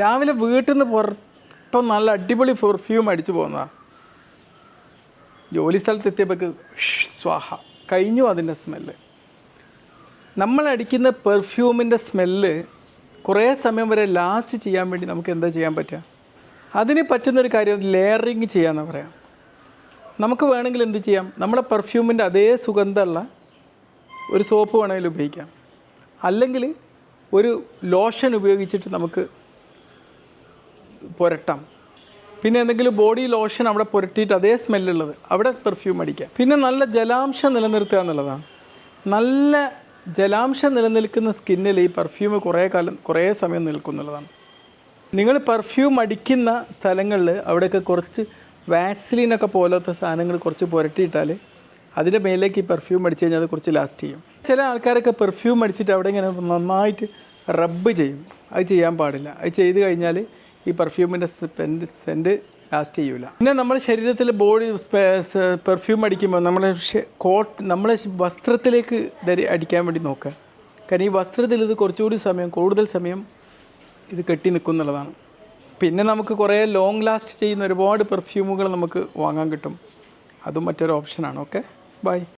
രാവിലെ വീട്ടിൽ നിന്ന് പുറത്തോ നല്ല അടിപൊളി പെർഫ്യൂം അടിച്ചു പോകുന്നതാണ് ജോലി സ്ഥലത്ത് എത്തിയപ്പോൾ സ്വാഹ. കഴിഞ്ഞു അതിന്റെ സ്മെല്ല് നമ്മൾ അടിക്കുന്ന പെർഫ്യൂമിന്റെ സ്മെല്ല് കുറേ സമയം വരെ ലാസ്റ്റ് ചെയ്യാൻ വേണ്ടി നമുക്ക് എന്താ ചെയ്യാൻ പറ്റുക അതിന് പറ്റുന്നൊരു കാര്യം ലെയറിങ് ചെയ്യാമെന്ന് പറയാം. നമുക്ക് വേണമെങ്കിൽ എന്ത് ചെയ്യാം? നമ്മുടെ പെർഫ്യൂമിന്റെ അതേ സുഗന്ധമുള്ള ഒരു സോപ്പ് വേണമെങ്കിൽ ഉപയോഗിക്കാം. അല്ലെങ്കിൽ ഒരു ലോഷൻ ഉപയോഗിച്ചിട്ട് നമുക്ക് പുരട്ടാം. പിന്നെ എന്തെങ്കിലും ബോഡി ലോഷൻ അവിടെ പുരട്ടിയിട്ട് അതേ സ്മെല്ലുള്ളത് അവിടെ പെർഫ്യൂം അടിക്കാം. പിന്നെ നല്ല ജലാംശം നിലനിർത്തുക എന്നുള്ളതാണ്. നല്ല ജലാംശം നിലനിൽക്കുന്ന സ്കിന്നിൽ ഈ പെർഫ്യൂം കുറേ കാലം കുറേ സമയം നിൽക്കുന്നുള്ളതാണ് നിങ്ങൾ പെർഫ്യൂം അടിക്കുന്ന സ്ഥലങ്ങളിൽ അവിടെയൊക്കെ കുറച്ച് വാസ്ലിനൊക്കെ പോലത്തെ സാധനങ്ങൾ കുറച്ച് പുരട്ടിയിട്ടാൽ അതിന്റെ മേലേക്ക് ഈ പെർഫ്യൂം അടിച്ചു കഴിഞ്ഞാൽ അത് കുറച്ച് ലാസ്റ്റ് ചെയ്യും. ചില ആൾക്കാരൊക്കെ പെർഫ്യൂം അടിച്ചിട്ട് അവിടെ ഇങ്ങനെ നന്നായിട്ട് റബ്ബ് ചെയ്യും. അത് ചെയ്യാൻ പാടില്ല. അത് ചെയ്ത് കഴിഞ്ഞാൽ ഈ പെർഫ്യൂമിന്റെ സ്പെൻഡ് സെന്റ് ലാസ്റ്റ് ചെയ്യൂല. പിന്നെ നമ്മുടെ ശരീരത്തിൽ ബോഡി പെർഫ്യൂം അടിക്കുമ്പോൾ നമ്മളെ കോട്ട് നമ്മളെ വസ്ത്രത്തിലേക്ക് ധരി അടിക്കാൻ വേണ്ടി നോക്കുക കാരണം ഈ വസ്ത്രത്തിൽ ഇത് കുറച്ചുകൂടി സമയം കൂടുതൽ സമയം ഇത് കെട്ടി നിൽക്കും എന്നുള്ളതാണ് പിന്നെ നമുക്ക് കുറേ ലോങ് ലാസ്റ്റ് ചെയ്യുന്ന ഒരുപാട് പെർഫ്യൂമുകൾ നമുക്ക് വാങ്ങാൻ കിട്ടും. അതും മറ്റൊരു ഓപ്ഷനാണ് ഓക്കെ ബൈ